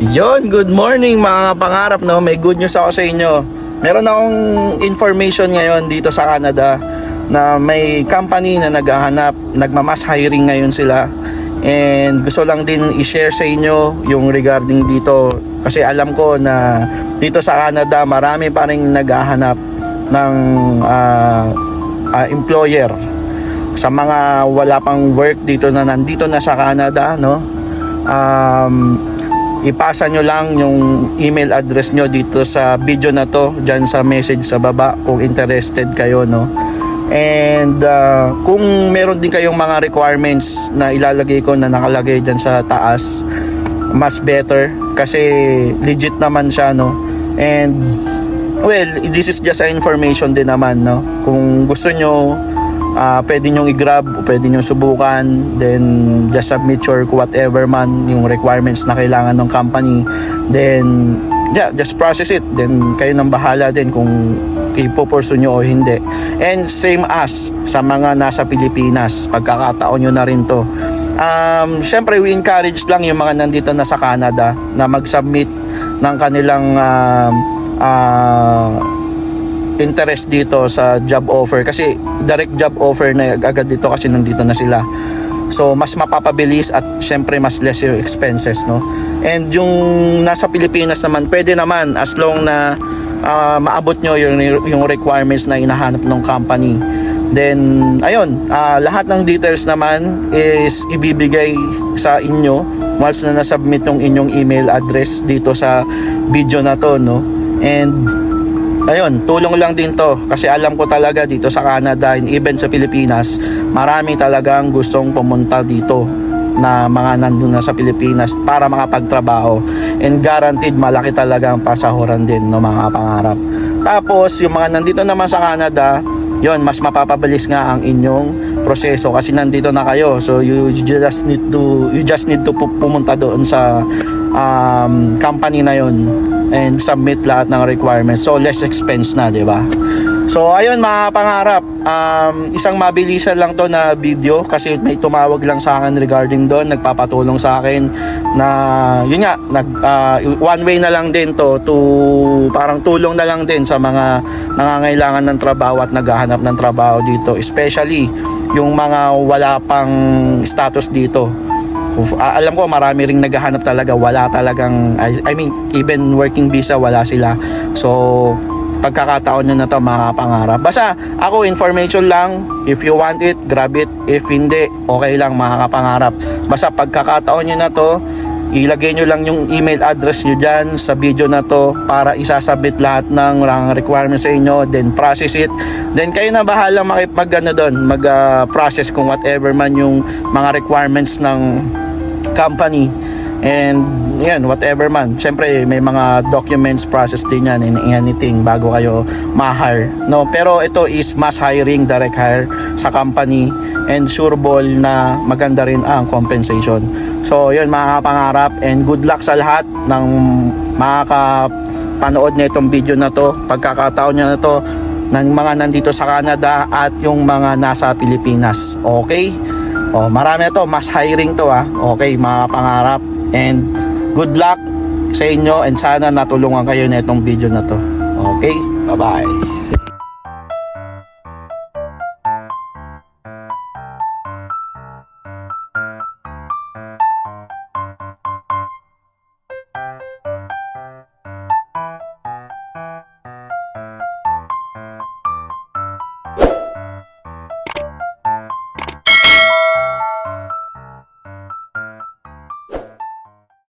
Yon, good morning mga pangarap no. May good news ako sa inyo. Meron akong information ngayon dito sa Canada na may company na naghahanap, nagmamas hiring ngayon sila. And gusto lang din i-share sa inyo yung regarding dito kasi alam ko na dito sa Canada marami pa ring naghahanap ng ah, ah, employer sa mga wala pang work dito na nandito na sa Canada no um, ipasa nyo lang yung email address nyo dito sa video na to dyan sa message sa baba kung interested kayo no? And uh, kung meron din kayong mga requirements na ilalagay ko na nakalagay dyan sa taas mas better kasi legit naman siya no? And well this is just a information din naman no? Kung gusto nyo ah pwede nyo i-grab o pwede nyo subukan then just submit your whatever man yung requirements na kailangan ng company. Then yeah just process it. Then kayo nang bahala din kung ipopursue nyo o hindi. And same as sa mga nasa Pilipinas pagkakataon nyo na rin to. Um, syempre we encourage lang yung mga nandito na sa Canada na mag-submit ng kanilang um, ah, interest dito sa job offer. Kasi direct job offer na agad dito kasi nandito na sila. So mas mapapabilis at syempre mas less yung expenses no? And yung nasa Pilipinas naman pwede naman as long na ah, maabot nyo yung, yung requirements na hinahanap ng company. Then ayun ah, lahat ng details naman is ibibigay sa inyo once na nasubmit yung inyong email address dito sa video na to no? And ayun, tulong lang din to kasi alam ko talaga dito sa Canada and even sa Pilipinas, marami talagang gustong pumunta dito na mga nandun na sa Pilipinas para makapagtrabaho and guaranteed malaki talaga ang pasahuran din no mga pangarap. Tapos yung mga nandito naman sa Canada, yon mas mapapabilis nga ang inyong proseso kasi nandito na kayo. So you just need to you just need to pu- pumunta doon sa um, company na yon and submit lahat ng requirements. So less expense na, 'di ba? So ayun mga pangarap, um, isang mabilisan lang to na video kasi may tumawag lang sa akin regarding doon, nagpapatulong sa akin na yun nga, nag, ah, one way na lang din to to parang tulong na lang din sa mga nangangailangan ng trabaho at naghahanap ng trabaho dito, especially yung mga wala pang status dito. Ah, alam ko marami ring naghahanap talaga. Wala talagang I, I mean even working visa wala sila. So pagkakataon nyo na to mga basta ako information lang. If you want it grab it. If hindi okay lang mga kapangarap basta pagkakataon nyo na to ilagay nyo lang yung email address nyo dyan sa video na to para isasabit lahat ng requirements sa inyo then process it. Then kayo na bahala makipag ano doon mag ah, process kung whatever man yung mga requirements ng company and yan whatever man. Syempre may mga documents process din yan in anything bago kayo ma-hire. No pero ito is mass hiring direct hire sa company and sureball na maganda rin ang compensation. So yun mga pangarap and good luck sa lahat ng makakapanood na itong video na to pagkakataon nyo na to ng mga nandito sa Canada at yung mga nasa Pilipinas. Okay Oh, marami to, mas hiring to ah. Okay, mga pangarap. And good luck sa inyo and sana natulungan kayo na itong video na to. Okay, bye-bye.